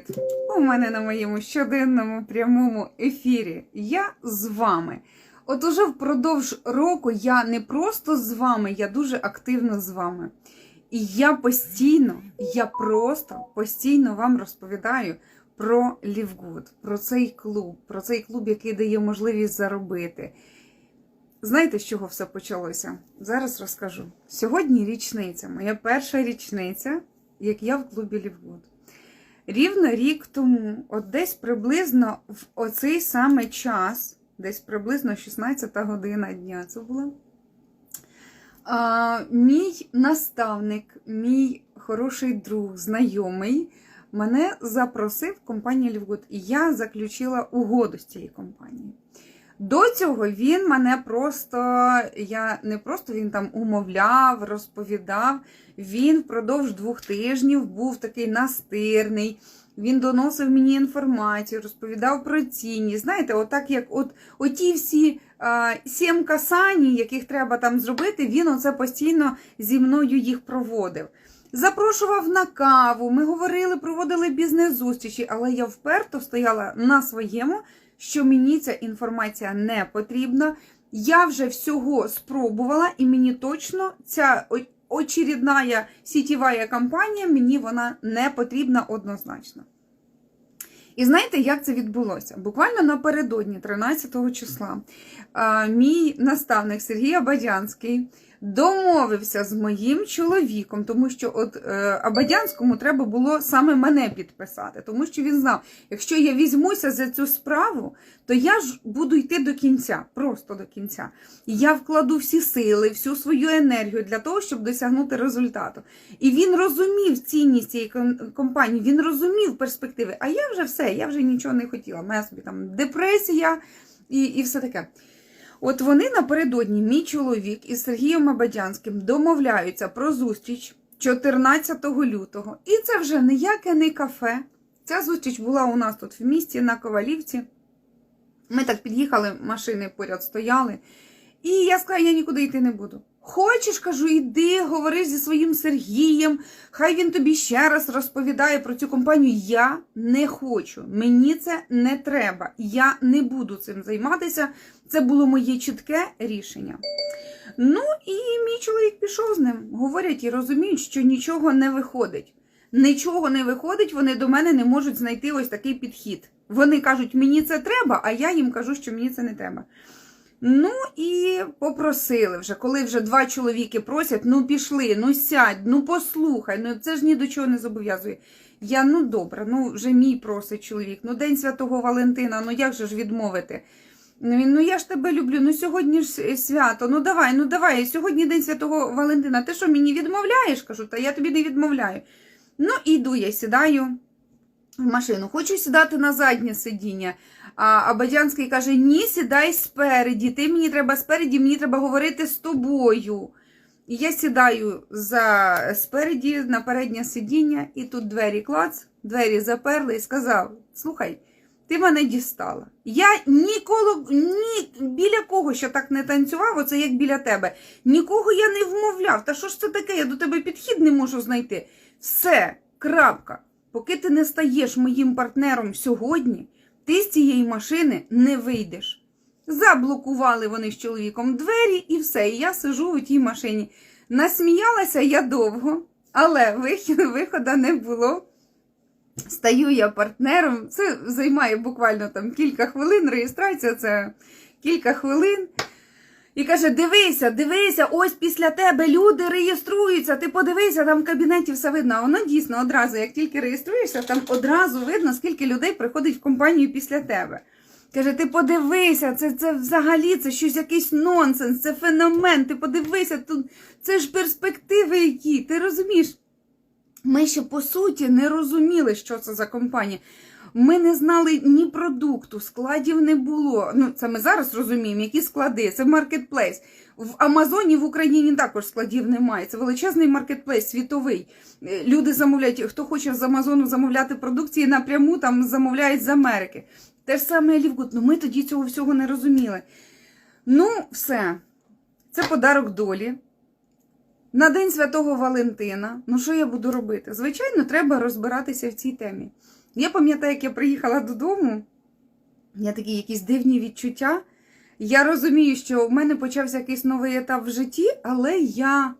Привіт! У мене на моєму щоденному прямому ефірі. Я з вами. От уже впродовж року я не просто з вами, я дуже активно з вами. І я постійно, я просто постійно вам розповідаю про Лівгуд, про цей клуб, про цей клуб, який дає можливість заробити. Знаєте, з чого все почалося? Зараз розкажу. Сьогодні річниця, моя перша річниця, як я в клубі Лівгуд. Рівно рік тому, от десь приблизно в оцей саме час, десь приблизно 16 година дня це була, А, мій наставник, мій хороший друг, знайомий, мене запросив в компанію Лівгуд, і я заключила угоду з цією компанією. До цього він мене просто, я не просто він там умовляв, розповідав. Він впродовж двох тижнів був такий настирний. Він доносив мені інформацію, розповідав про цінність. Знаєте, отак як от оті всі а, сім касані, яких треба там зробити, він оце постійно зі мною їх проводив. Запрошував на каву, ми говорили, проводили бізнес-зустрічі, але я вперто стояла на своєму, що мені ця інформація не потрібна. Я вже всього спробувала, і мені точно ця очередна сітєва компанія, мені вона не потрібна однозначно. І знаєте, як це відбулося? Буквально напередодні 13 числа мій наставник Сергій Абадянський домовився з моїм чоловіком, тому що от е, Абадянському треба було саме мене підписати, тому що він знав, якщо я візьмуся за цю справу, то я ж буду йти до кінця, просто до кінця. Я вкладу всі сили, всю свою енергію для того, щоб досягнути результату. І він розумів цінність цієї компанії, він розумів перспективи. А я вже все, я вже нічого не хотіла. Мене собі там депресія і, і все таке. От вони напередодні, мій чоловік із Сергієм Абадянським домовляються про зустріч 14 лютого. І це вже ніяке не кафе. Ця зустріч була у нас тут в місті на Ковалівці. Ми так під'їхали, машини поряд стояли. І я сказала, я нікуди йти не буду. Хочеш, кажу, іди, говори зі своїм Сергієм, хай він тобі ще раз розповідає про цю компанію. Я не хочу, мені це не треба. Я не буду цим займатися. Це було моє чітке рішення. Ну і мій чоловік пішов з ним. Говорять і розуміють, що нічого не виходить. Нічого не виходить, вони до мене не можуть знайти ось такий підхід. Вони кажуть, мені це треба, а я їм кажу, що мені це не треба. Ну і попросили вже, коли вже два чоловіки просять, ну пішли, ну сядь, ну послухай, ну це ж ні до чого не зобов'язує. Я ну добре, ну вже мій просить чоловік, ну День Святого Валентина, ну як же ж відмовити? Ну він, ну я ж тебе люблю, ну сьогодні ж свято, ну давай, ну давай, сьогодні День Святого Валентина. Ти що мені відмовляєш? кажу, та я тобі не відмовляю. Ну, і йду я сідаю в машину. Хочу сідати на заднє сидіння. А Абадянський каже: Ні, сідай спереді. Ти мені треба спереді, мені треба говорити з тобою. І я сідаю за спереді на переднє сидіння, і тут двері клац, двері заперли і сказав: Слухай, ти мене дістала. Я ніколи ні біля кого ще так не танцював, оце як біля тебе. Нікого я не вмовляв. Та що ж це таке? Я до тебе підхід не можу знайти. Все, крапка. Поки ти не стаєш моїм партнером сьогодні, ти з цієї машини не вийдеш. Заблокували вони з чоловіком двері і все. І я сижу у тій машині. Насміялася я довго, але виходу не було. Стаю я партнером. Це займає буквально там кілька хвилин. Реєстрація це кілька хвилин. І каже: дивися, дивися, ось після тебе люди реєструються. Ти подивися, там в кабінеті все видно. А воно дійсно одразу, як тільки реєструєшся, там одразу видно, скільки людей приходить в компанію після тебе. Каже, ти подивися, це, це взагалі це щось якийсь нонсенс, це феномен. Ти подивися, тут це ж перспективи які. Ти розумієш? Ми ще по суті не розуміли, що це за компанія. Ми не знали ні продукту, складів не було. Ну, це ми зараз розуміємо, які склади. Це маркетплейс. В Амазоні в Україні також складів немає. Це величезний маркетплейс, світовий. Е, Люди замовляють, хто хоче з Амазону замовляти продукції напряму, там замовляють з Америки. Те ж саме Лівгуд. Ну ми тоді цього всього не розуміли. Ну, все. Це подарок долі. На День Святого Валентина. Ну, що я буду робити? Звичайно, треба розбиратися в цій темі. Я пам'ятаю, як я приїхала додому, я такі якісь дивні відчуття. Я розумію, що в мене почався якийсь новий етап в житті, але я,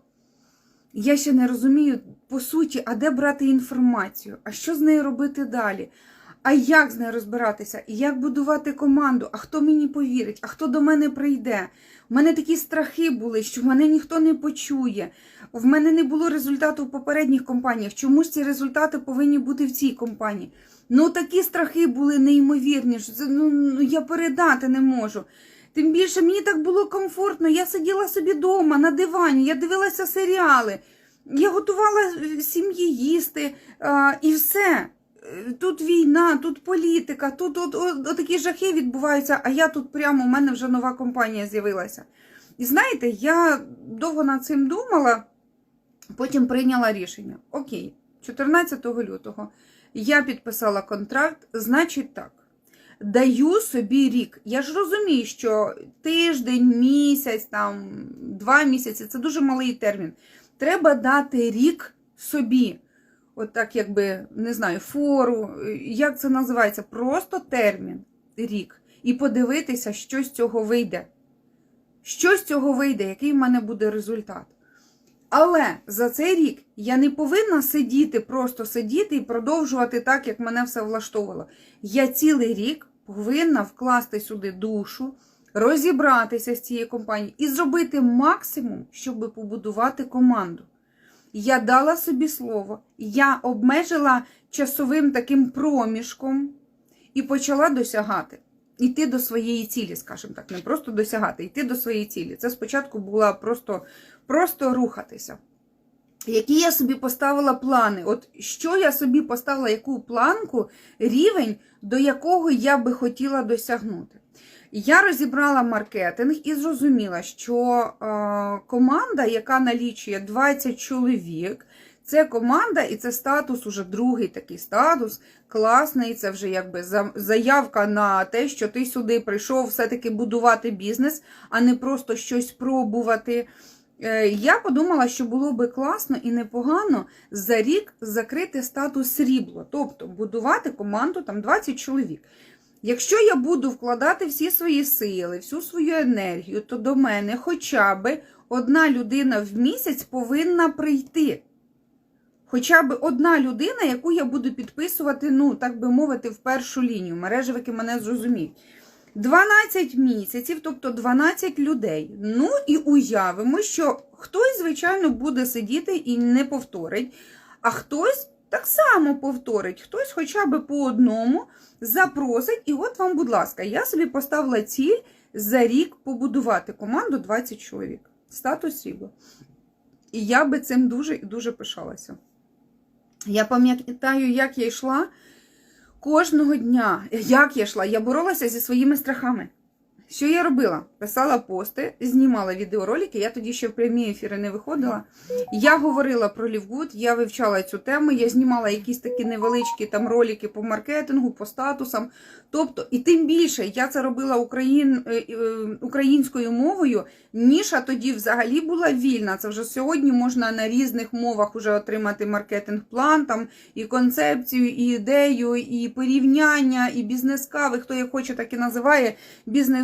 я ще не розумію, по суті, а де брати інформацію, а що з нею робити далі, а як з нею розбиратися, як будувати команду, а хто мені повірить, а хто до мене прийде. У мене такі страхи були, що мене ніхто не почує. В мене не було результату в попередніх компаніях. Чомусь ці результати повинні бути в цій компанії. Ну такі страхи були неймовірні. що це, ну, ну, я передати не можу. Тим більше мені так було комфортно. Я сиділа собі вдома на дивані, я дивилася серіали, я готувала е, сім'ї їсти а, і все. Тут війна, тут політика, тут от, от, от такі жахи відбуваються, а я тут прямо у мене вже нова компанія з'явилася. І знаєте, я довго над цим думала, потім прийняла рішення. Окей, 14 лютого я підписала контракт, значить так. Даю собі рік. Я ж розумію, що тиждень, місяць, там, два місяці це дуже малий термін. Треба дати рік собі. От так, якби, не знаю, фору, як це називається? Просто термін рік. І подивитися, що з цього вийде. Що з цього вийде, який в мене буде результат. Але за цей рік я не повинна сидіти, просто сидіти і продовжувати так, як мене все влаштовувало. Я цілий рік повинна вкласти сюди душу, розібратися з цією компанією і зробити максимум, щоб побудувати команду. Я дала собі слово, я обмежила часовим таким проміжком і почала досягати. Йти до своєї цілі, скажімо так, не просто досягати, йти до своєї цілі. Це спочатку була просто, просто рухатися. Які я собі поставила плани? От що я собі поставила, яку планку, рівень, до якого я би хотіла досягнути? Я розібрала маркетинг і зрозуміла, що е, команда, яка налічує 20 чоловік, це команда і це статус, уже другий такий статус, класний. Це вже якби заявка на те, що ти сюди прийшов все-таки будувати бізнес, а не просто щось пробувати. Е, Я подумала, що було би класно і непогано за рік закрити статус срібло, тобто будувати команду там 20 чоловік. Якщо я буду вкладати всі свої сили, всю свою енергію, то до мене хоча б одна людина в місяць повинна прийти. Хоча б одна людина, яку я буду підписувати, ну, так би мовити, в першу лінію. Мережевики мене зрозуміють. 12 місяців, тобто 12 людей. Ну і уявимо, що хтось, звичайно, буде сидіти і не повторить, а хтось так само повторить, хтось хоча б по одному запросить. І от вам, будь ласка, я собі поставила ціль за рік побудувати команду 20 чоловік. Статус срібла. І я би цим дуже і дуже пишалася. Я пам'ятаю, як я йшла кожного дня. Як я йшла? Я боролася зі своїми страхами. Що я робила? Писала пости, знімала відеоролики. Я тоді ще в прямі ефіри не виходила. Я говорила про Лівгуд, я вивчала цю тему, я знімала якісь такі невеличкі там ролики по маркетингу, по статусам. Тобто, і тим більше я це робила україн, е, е, українською мовою. Ніша тоді взагалі була вільна. Це вже сьогодні можна на різних мовах уже отримати маркетинг-план, там і концепцію, і ідею, і порівняння, і бізнес-кави, хто як хоче, так і називає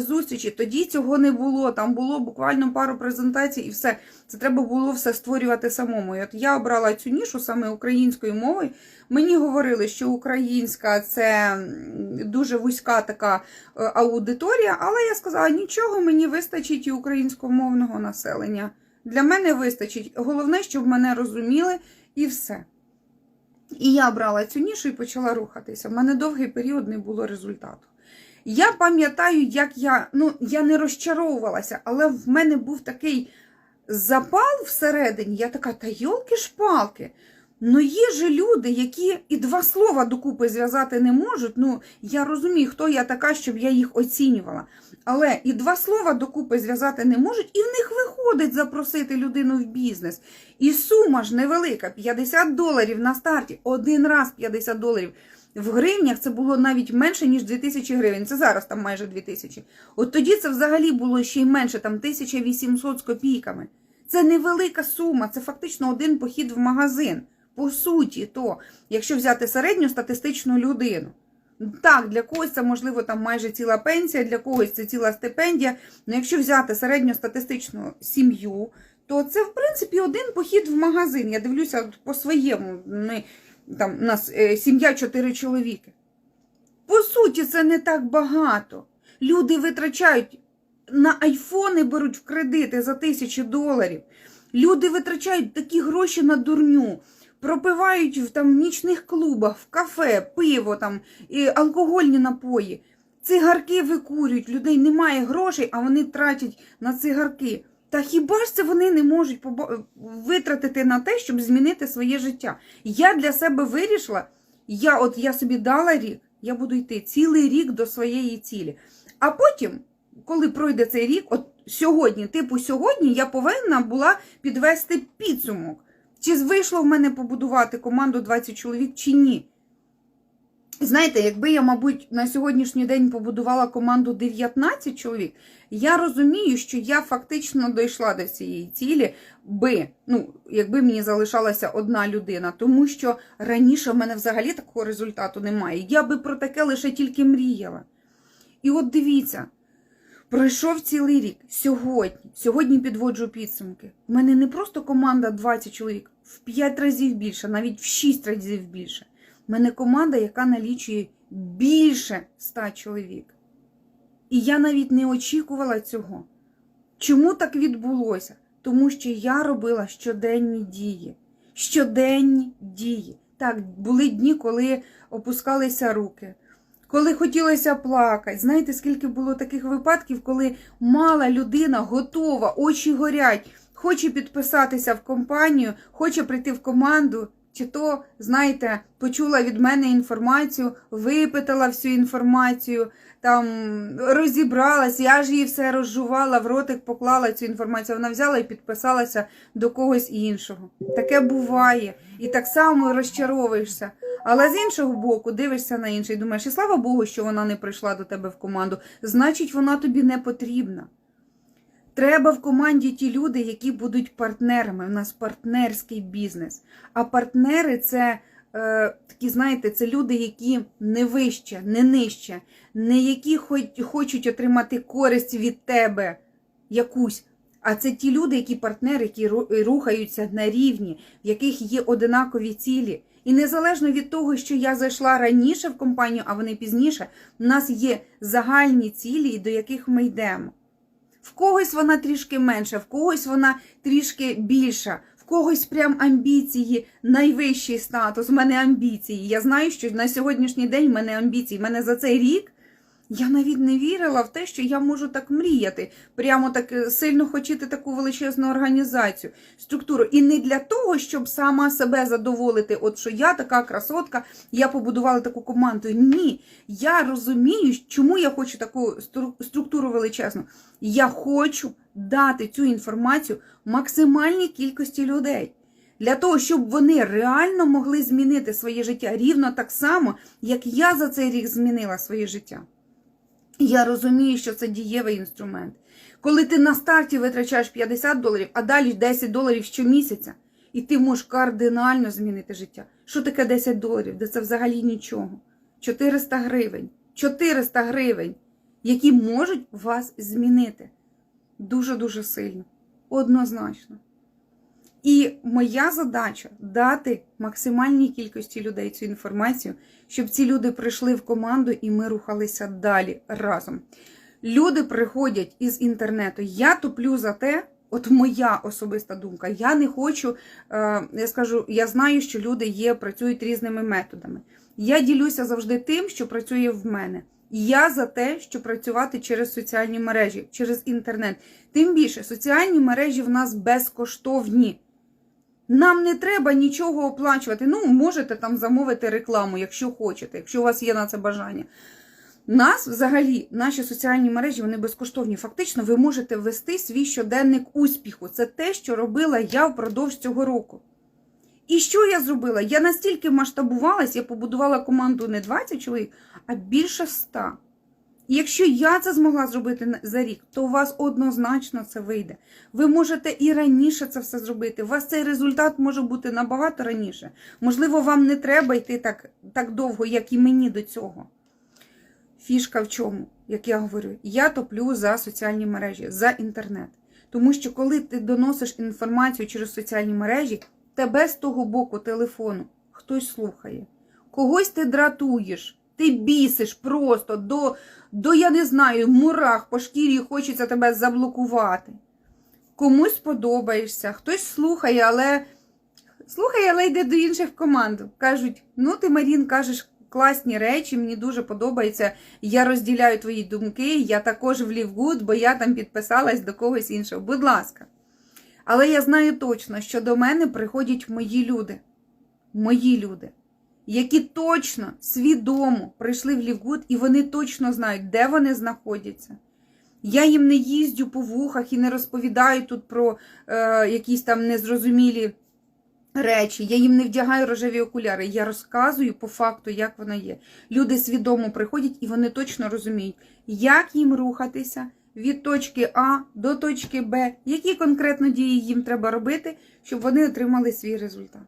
бізнес-зустрічі. Тоді цього не було. Там було буквально пару презентацій, і все. Це треба було все створювати самому. І от я обрала цю нішу саме українською мовою. Мені говорили, що українська це дуже вузька така е, аудиторія, але я сказала, нічого, мені вистачить і українськомовного населення. Для мене вистачить. Головне, щоб мене розуміли, і все. І я брала цю нішу і почала рухатися. В мене довгий період не було результату. Я пам'ятаю, як я, ну, я не розчаровувалася, але в мене був такий запал всередині. Я така, та йолки-шпалки. Ну, є же люди, які і два слова докупи зв'язати не можуть. Ну, я розумію, хто я така, щоб я їх оцінювала. Але і два слова докупи зв'язати не можуть, і в них виходить запросити людину в бізнес. І сума ж невелика 50 доларів на старті, один раз 50 доларів. В гривнях це було навіть менше, ніж 2000 гривень. Це зараз там майже 2000. От тоді це взагалі було ще й менше, там 1800 з копійками. Це невелика сума, це фактично один похід в магазин По суті, то, якщо взяти середню статистичну людину, так, для когось це можливо там майже ціла пенсія, для когось це ціла стипендія. Ну, якщо взяти середньостатистичну сім'ю, то це в принципі один похід в магазин. Я дивлюся по своєму. Там, у нас е, сім'я чотири чоловіки. По суті, це не так багато. Люди витрачають на айфони беруть в кредити за тисячі доларів. Люди витрачають такі гроші на дурню, пропивають в там нічних клубах, в кафе, пиво, там, і алкогольні напої. Цигарки викурюють, людей немає грошей, а вони тратять на цигарки. Та хіба ж це вони не можуть побо- витратити на те, щоб змінити своє життя? Я для себе вирішила, я от я собі дала рік, я буду йти цілий рік до своєї цілі. А потім, коли пройде цей рік, от сьогодні, типу сьогодні, я повинна була підвести підсумок. Чи вийшло в мене побудувати команду 20 чоловік, чи ні. Знаєте, якби я, мабуть, на сьогоднішній день побудувала команду 19 чоловік, я розумію, що я фактично дійшла до цієї цілі, би, ну, якби мені залишалася одна людина, тому що раніше в мене взагалі такого результату немає. Я би про таке лише тільки мріяла. І от дивіться, пройшов цілий рік. Сьогодні, сьогодні підводжу підсумки. У мене не просто команда 20 чоловік, в 5 разів більше, навіть в 6 разів більше. У мене команда, яка налічує більше 100 чоловік. І я навіть не очікувала цього. Чому так відбулося? Тому що я робила щоденні дії. Щоденні дії. Так, були дні, коли опускалися руки, коли хотілося плакати. Знаєте, скільки було таких випадків, коли мала людина готова, очі горять, хоче підписатися в компанію, хоче прийти в команду. Чи то, знаєте, почула від мене інформацію, випитала всю інформацію, там розібралась, я ж її все розжувала, в ротик поклала цю інформацію. Вона взяла і підписалася до когось іншого. Таке буває. І так само розчаровуєшся. Але з іншого боку, дивишся на інший думаєш, і слава Богу, що вона не прийшла до тебе в команду. Значить, вона тобі не потрібна. Треба в команді ті люди, які будуть партнерами. У нас партнерський бізнес. А партнери це е, такі, знаєте, це люди, які не вище, не нижче, не які хоч, хочуть отримати користь від тебе якусь. А це ті люди, які партнери, які рухаються на рівні, в яких є одинакові цілі. І незалежно від того, що я зайшла раніше в компанію, а вони пізніше, у нас є загальні цілі, до яких ми йдемо. В когось вона трішки менша, в когось вона трішки більша, в когось прям амбіції, найвищий статус. в мене амбіції. Я знаю, що на сьогоднішній день в мене амбіції. В мене за цей рік я навіть не вірила в те, що я можу так мріяти, прямо так е, сильно хотіти таку величезну організацію, структуру. І не для того, щоб сама себе задоволити, от що я така красотка, я побудувала таку команду. Ні, я розумію, чому я хочу таку структуру величезну. Я хочу дати цю інформацію максимальній кількості людей. Для того, щоб вони реально могли змінити своє життя рівно так само, як я за цей рік змінила своє життя. Я розумію, що це дієвий інструмент. Коли ти на старті витрачаєш 50 доларів, а далі 10 доларів щомісяця, і ти можеш кардинально змінити життя. Що таке 10 доларів? Де це взагалі нічого. 400 гривень. 400 гривень, які можуть вас змінити. Дуже-дуже сильно. Однозначно. І моя задача дати максимальній кількості людей цю інформацію, щоб ці люди прийшли в команду і ми рухалися далі разом. Люди приходять із інтернету. Я туплю за те, от моя особиста думка. Я не хочу, е, я скажу, я знаю, що люди є, працюють різними методами. Я ділюся завжди тим, що працює в мене. Я за те, щоб працювати через соціальні мережі, через інтернет. Тим більше, соціальні мережі в нас безкоштовні. Нам не треба нічого оплачувати. Ну, можете там замовити рекламу, якщо хочете, якщо у вас є на це бажання. Нас взагалі, наші соціальні мережі, вони безкоштовні. Фактично, ви можете ввести свій щоденник успіху. Це те, що робила я впродовж цього року. І що я зробила? Я настільки масштабувалась, я побудувала команду не 20 чоловік, а більше 100. Якщо я це змогла зробити за рік, то у вас однозначно це вийде. Ви можете і раніше це все зробити. У вас цей результат може бути набагато раніше. Можливо, вам не треба йти так, так довго, як і мені до цього. Фішка в чому, як я говорю, я топлю за соціальні мережі, за інтернет. Тому що коли ти доносиш інформацію через соціальні мережі, тебе з того боку телефону хтось слухає. Когось ти дратуєш, ти бісиш просто до, до я не знаю, мурах по шкірі хочеться тебе заблокувати. Комусь подобаєшся, хтось слухає, але слухає, але йде до інших в команду. Кажуть: ну ти, Марін, кажеш класні речі, мені дуже подобається. Я розділяю твої думки, я також в Лівгуд, бо я там підписалась до когось іншого. Будь ласка. Але я знаю точно, що до мене приходять мої люди. Мої люди, які точно свідомо прийшли в Лівгуд, і вони точно знають, де вони знаходяться. Я їм не їздю по вухах і не розповідаю тут про е, якісь там незрозумілі речі. Я їм не вдягаю рожеві окуляри. Я розказую по факту, як воно є. Люди свідомо приходять і вони точно розуміють, як їм рухатися від точки А до точки Б, які конкретно дії їм треба робити, щоб вони отримали свій результат.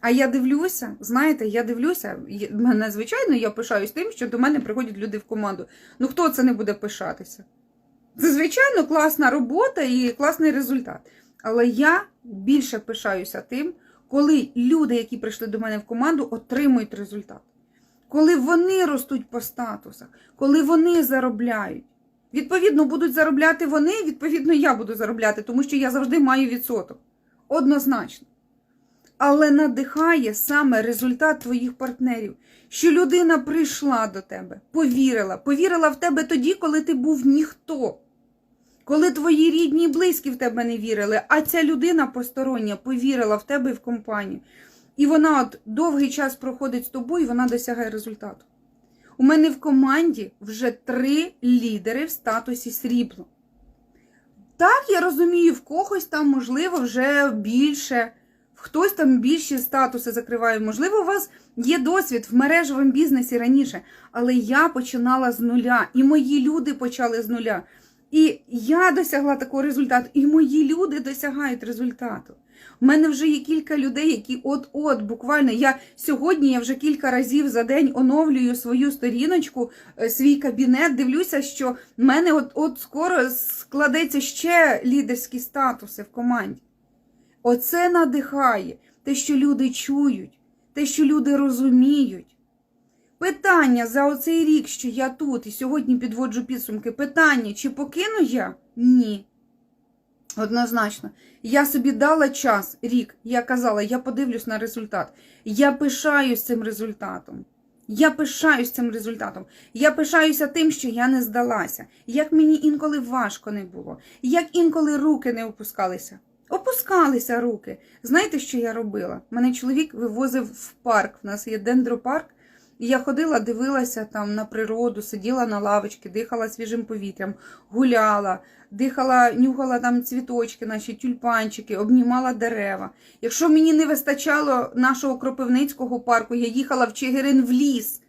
А я дивлюся, знаєте, я дивлюся, мене, звичайно, я пишаюсь тим, що до мене приходять люди в команду. Ну хто це не буде пишатися? Це, звичайно, класна робота і класний результат. Але я більше пишаюся тим, коли люди, які прийшли до мене в команду, отримують результат. Коли вони ростуть по статусах, коли вони заробляють. Відповідно, будуть заробляти вони, відповідно, я буду заробляти, тому що я завжди маю відсоток. Однозначно. Але надихає саме результат твоїх партнерів, що людина прийшла до тебе, повірила, повірила в тебе тоді, коли ти був ніхто. Коли твої рідні і близькі в тебе не вірили, а ця людина постороння повірила в тебе і в компанію. І вона от довгий час проходить з тобою, і вона досягає результату. У мене в команді вже три лідери в статусі срібло. Так, я розумію, в когось там, можливо, вже більше, хтось там більші статуси закриває. Можливо, у вас є досвід в мережевому бізнесі раніше, але я починала з нуля, і мої люди почали з нуля. І я досягла такого результату, і мої люди досягають результату. У мене вже є кілька людей, які от-от, буквально я сьогодні я вже кілька разів за день оновлюю свою сторіночку, е, свій кабінет. Дивлюся, що в мене от, от скоро складеться ще лідерські статуси в команді. Оце надихає те, що люди чують, те, що люди розуміють. Питання за оцей рік, що я тут і сьогодні підводжу підсумки. Питання, чи покину я? Ні. Однозначно. Я собі дала час, рік. Я казала, я подивлюсь на результат. Я пишаюсь цим результатом. Я пишаюсь цим результатом. Я пишаюся тим, що я не здалася. Як мені інколи важко не було, як інколи руки не опускалися. Опускалися руки. Знаєте, що я робила? Мене чоловік вивозив в парк. У нас є дендропарк. І я ходила, дивилася там на природу, сиділа на лавочці, дихала свіжим повітрям, гуляла, дихала, нюхала там цвіточки, наші тюльпанчики, обнімала дерева. Якщо мені не вистачало нашого Кропивницького парку, я їхала в Чигирин в ліс.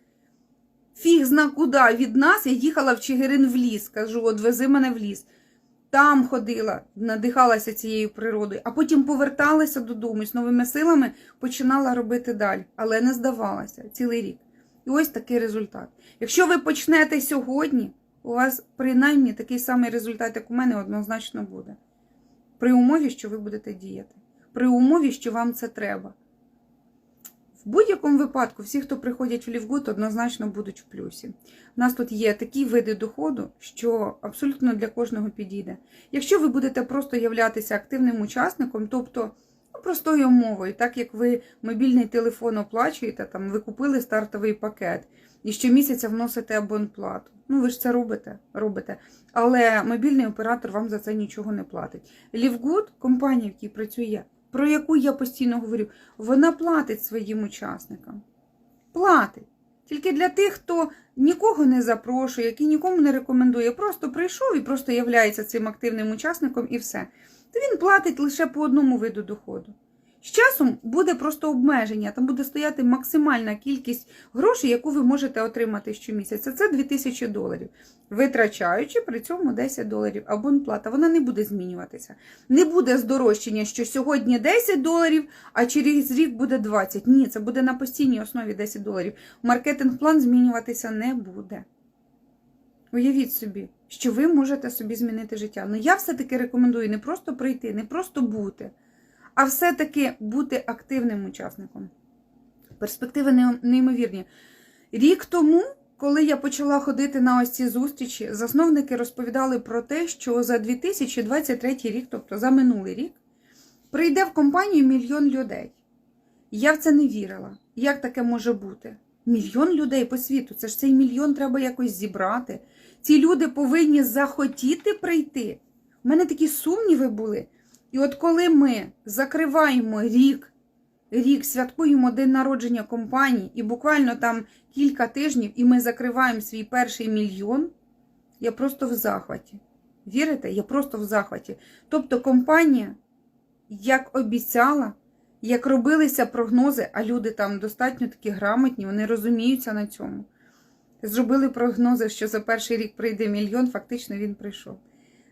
Фіг зна куди від нас, я їхала в Чигирин в ліс. Кажу, от вези мене в ліс. Там ходила, надихалася цією природою, а потім поверталася додому і з новими силами починала робити далі, але не здавалася цілий рік. І ось такий результат. Якщо ви почнете сьогодні, у вас принаймні такий самий результат, як у мене, однозначно буде. При умові, що ви будете діяти. При умові, що вам це треба. В будь-якому випадку, всі, хто приходять в Лівгуд, однозначно будуть в плюсі. У нас тут є такі види доходу, що абсолютно для кожного підійде. Якщо ви будете просто являтися активним учасником, тобто ну, простою мовою, так як ви мобільний телефон оплачуєте, там ви купили стартовий пакет і щомісяця вносите абонплату. Ну, ви ж це робите, робите. Але мобільний оператор вам за це нічого не платить. Лівгуд, компанія, в якій працює, про яку я постійно говорю, вона платить своїм учасникам. Платить. Тільки для тих, хто нікого не запрошує, який нікому не рекомендує, просто прийшов і просто являється цим активним учасником і все. То він платить лише по одному виду доходу. З часом буде просто обмеження, там буде стояти максимальна кількість грошей, яку ви можете отримати щомісяця. Це 2000 доларів, витрачаючи при цьому 10 доларів абонплата. Вона не буде змінюватися. Не буде здорожчання, що сьогодні 10 доларів, а через рік буде 20. Ні, це буде на постійній основі 10 доларів. Маркетинг-план змінюватися не буде. Уявіть собі, що ви можете собі змінити життя. Ну я все-таки рекомендую не просто прийти, не просто бути, а все-таки бути активним учасником. Перспективи неймовірні. Рік тому, коли я почала ходити на ось ці зустрічі, засновники розповідали про те, що за 2023 рік, тобто за минулий рік, прийде в компанію мільйон людей. Я в це не вірила. Як таке може бути? Мільйон людей по світу. Це ж цей мільйон треба якось зібрати. Ці люди повинні захотіти прийти. У мене такі сумніви були. І от коли ми закриваємо рік, рік святкуємо день народження компанії, і буквально там кілька тижнів, і ми закриваємо свій перший мільйон, я просто в захваті. Вірите? Я просто в захваті. Тобто компанія, як обіцяла, як робилися прогнози, а люди там достатньо такі грамотні, вони розуміються на цьому. Зробили прогнози, що за перший рік прийде мільйон, фактично він прийшов.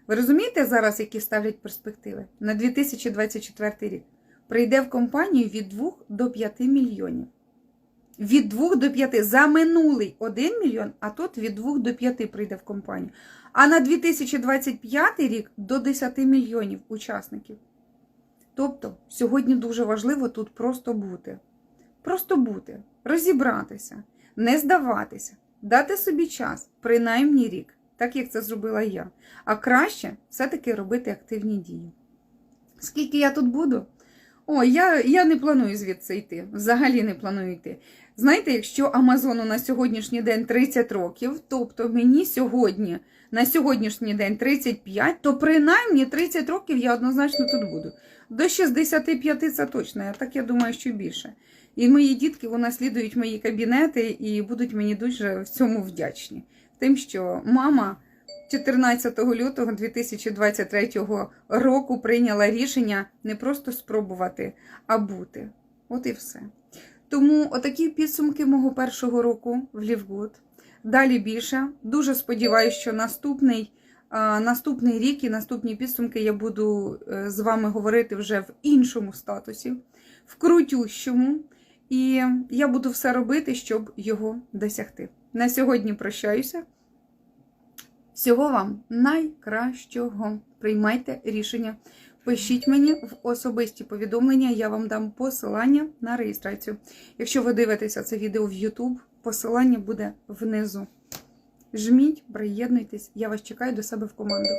Ви розумієте зараз, які ставлять перспективи? На 2024 рік прийде в компанію від 2 до 5 мільйонів. Від 2 до 5 за минулий 1 мільйон, а тут від 2 до 5 прийде в компанію. А на 2025 рік до 10 мільйонів учасників. Тобто, сьогодні дуже важливо тут просто бути. Просто бути, розібратися, не здаватися, дати собі час, принаймні рік, так як це зробила я. А краще все-таки робити активні дії. Скільки я тут буду? О, я, я не планую звідси йти. Взагалі не планую йти. Знаєте, якщо Амазону на сьогоднішній день 30 років, тобто мені сьогодні, на сьогоднішній день 35, то принаймні 30 років я однозначно тут буду. До 65 це точно, я так я думаю, що більше. І мої дітки унаслідують мої кабінети і будуть мені дуже в цьому вдячні. Тим, що мама 14 лютого 2023 року прийняла рішення не просто спробувати, а бути. От і все. Тому отакі підсумки мого першого року в Лівгуд. Далі більше. Дуже сподіваюся, що наступний, наступний рік і наступні підсумки я буду е, з вами говорити вже в іншому статусі, в крутющому. І я буду все робити, щоб його досягти. На сьогодні прощаюся. Всього вам найкращого. Приймайте рішення. Пишіть мені в особисті повідомлення, я вам дам посилання на реєстрацію. Якщо ви дивитеся це відео в YouTube, посилання буде внизу. Жміть, приєднуйтесь, я вас чекаю до себе в команду.